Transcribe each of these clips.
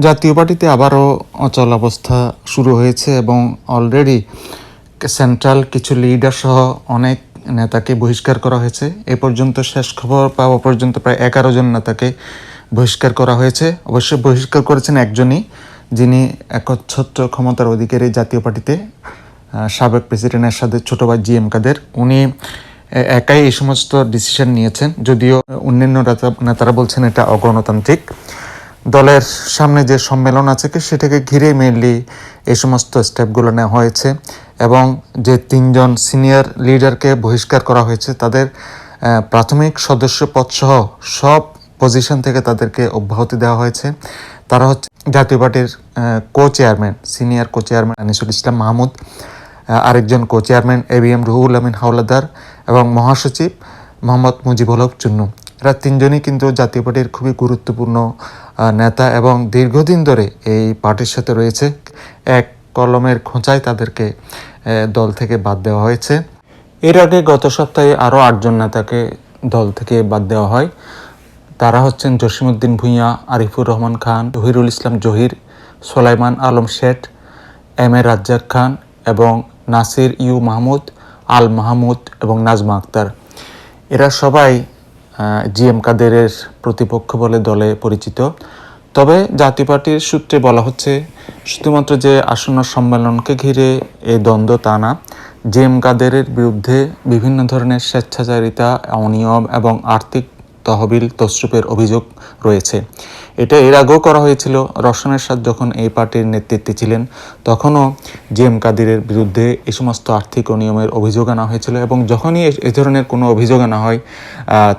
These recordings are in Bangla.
জাতীয় পার্টিতে আবারও অচল অবস্থা শুরু হয়েছে এবং অলরেডি সেন্ট্রাল কিছু লিডার সহ অনেক নেতাকে বহিষ্কার করা হয়েছে। এ পর্যন্ত শেষ খবর পাওয়া পর্যন্ত প্রায় এগারো জন নেতাকে বহিষ্কার করা হয়েছে। অবশ্যই বহিষ্কার করেছেন একজনই, যিনি একচ্ছত্র ক্ষমতার অধিকারী জাতীয় পার্টিতে সাবেক প্রেসিডেন্ট এরশাদের ছোট ভাই জি এম কাদের। উনি একাই এই সমস্ত ডিসিশন নিয়েছেন। যদিও অন্যান্য নেতা- নেতারা বলছেন এটা অগণতান্ত্রিক। দলের সামনে যে সম্মেলন আছে সেটাকে ঘিরে মেনলি এই সমস্ত স্টেপগুলো নেওয়া হয়েছে এবং যে তিনজন সিনিয়র লিডারকে বহিষ্কার করা হয়েছে, তাদের প্রাথমিক সদস্য পদসহ সব পজিশন থেকে তাদেরকে অব্যাহতি দেওয়া হয়েছে। তারা হচ্ছে জাতীয় পার্টির co chairman senior co chairman Anisul Islam Mahmud আরেকজন co chairman A B M Ruhul Amin Howlader এবং মহাসচিব মোহাম্মদ মুজিবুল হক চুন্নু। এরা তিনজনই কিন্তু জাতীয় পার্টির খুবই গুরুত্বপূর্ণ নেতা এবং দীর্ঘদিন ধরে এই পার্টির সাথে রয়েছে। এক কলমের খোঁচায় তাদেরকে দল থেকে বাদ দেওয়া হয়েছে। এর আগে গত সপ্তাহে আরও আটজন নেতাকে দল থেকে বাদ দেওয়া হয়। তারা হচ্ছেন জসিমউদ্দিন ভূঁইয়া, আরিফুর রহমান খান, জহিরুল ইসলাম জহির, সোলাইমান আলম শেঠ, এম এ রাজ্জাক খান এবং নাসির ইউ মাহমুদ, আল মাহমুদ এবং নাজমা আক্তার। এরা সবাই জি এম কাদেরের প্রতিপক্ষ বলে দলে পরিচিত। তবে জাতীয় পার্টির সূত্রে বলা হচ্ছে, শুধুমাত্র যে আসন্ন সম্মেলনকে ঘিরে এই দ্বন্দ্ব তা না জি এম কাদেরের বিরুদ্ধে বিভিন্ন ধরনের স্বেচ্ছাচারিতা, অনিয়ম এবং আর্থিক তহবিল তসরুপের অভিযোগ রয়েছে। এটা এর আগেও করা হয়েছিল। রসনের সাথ যখন এই পার্টির নেতৃত্বে ছিলেন, তখনও জি এম কাদিরের বিরুদ্ধে এই সমস্ত আর্থিক অনিয়মের অভিযোগ আনা হয়েছিল এবং যখনই এ- ধরনের কোনো অভিযোগ আনা হয়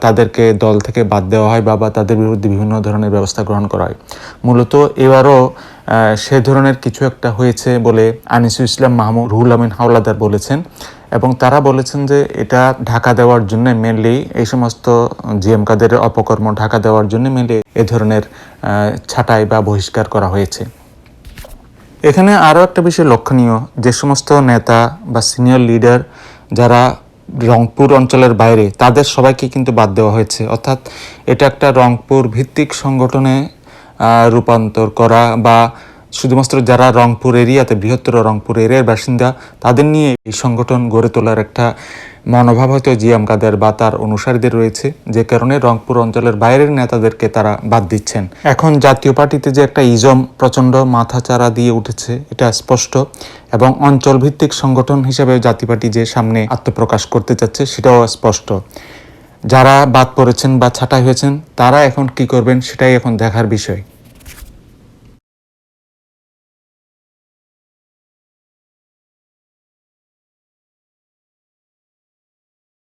তাদেরকে দল থেকে বাদ দেওয়া হয় বা তাদের বিরুদ্ধে বিভিন্ন ধরনের ব্যবস্থা গ্রহণ করা হয়। মূলত এবারও সে ধরনের কিছু একটা হয়েছে বলে আনিসুল ইসলাম মাহমুদ রুহুল আমিন হাওলাদার বলেছেন। এবং তারা বলেছেন যে এটা ঢাকা দেওয়ার জন্য মেনলি এই সমস্ত জিএম কাদের অপকর্ম ঢাকা দেওয়ার জন্য মেনলি এ ধরনের ছাঁটাই বা বহিষ্কার করা হয়েছে। এখানে আরও একটা বিষয় লক্ষণীয়, যে সমস্ত নেতা বা সিনিয়র লিডার যারা রংপুর অঞ্চলের বাইরে, তাদের সবাইকে কিন্তু বাদ দেওয়া হয়েছে। অর্থাৎ এটা একটা রংপুর ভিত্তিক সংগঠনে রূপান্তর করা বা শুধুমাত্র যারা রংপুর এরিয়াতে, বৃহত্তর রংপুর এরিয়ার বাসিন্দা, তাদের নিয়ে এই সংগঠন গড়ে তোলার একটা মনোভাব হয়তো জিয়াম কাদের বা তার অনুসারীদের রয়েছে। যে কারণে রংপুর অঞ্চলের বাইরের নেতাদেরকে তারা বাদ দিচ্ছেন। এখন জাতীয় পার্টিতে যে একটা ইজম প্রচণ্ড মাথাচাড়া দিয়ে উঠেছে, এটা স্পষ্ট। এবং অঞ্চল ভিত্তিক সংগঠন হিসেবে জাতীয় পার্টি যে সামনে আত্মপ্রকাশ করতে চাচ্ছে, সেটাও স্পষ্ট। যারা বাদ পড়েছেন বা ছাঁটাই হয়েছেন, তারা এখন কি করবেন, সেটাই এখন দেখার বিষয়।